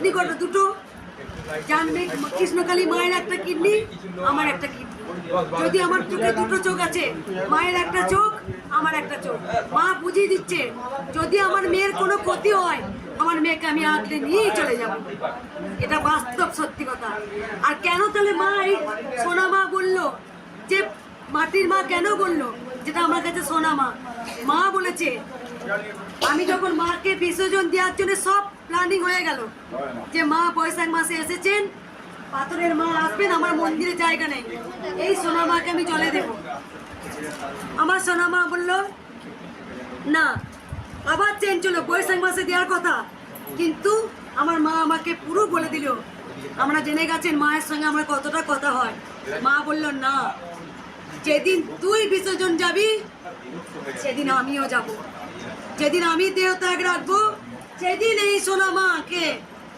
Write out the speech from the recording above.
Kidney কটা দুটো জানবে কৃষ্ণকালী মায়ের একটা কিডনি, আমার একটা কিডনি। যদি আমার চোখে দুটো চোখ আছে, মায়ের একটা চোখ, আমার একটা চোখ। মা বুঝিয়ে দিচ্ছে, যদি আমার মেয়ের কোনো ক্ষতি হয়, আমার মেয়েকে আমি আঁকড়ে নিয়েই চলে যাব। এটা বাস্তব সত্যি কথা। আর কেন তাহলে মা এই সোনা মা বলল যে মাটির মা কেন বলল? যেটা আমার কাছে সোনা মা। মা বলেছে আমি যখন মাকে বিসর্জন দেওয়ার জন্য সব প্ল্যানিং হয়ে গেল যে মা বৈশাখ মাসে এসেছেন পাথরের মা আসবেন আমার মন্দিরে জায়গা নেই। এই সোনা মাকে আমি জলে দেব। আমার সোনা মা বলল না আবার চেঞ্জ হলো বৈশাখ মাসে দেওয়ার কথা। কিন্তু আমার মা আমাকে পুরো বলে দিল আমরা জেনে গেছেন মায়ের সঙ্গে আমার কতটা কথা হয়। মা বলল না যেদিন তুই বিসর্জন যাবি সেদিন আমিও যাব। যেদিন আমি দেহত্যাগ রাখব সেদিন এই সোনা মাকে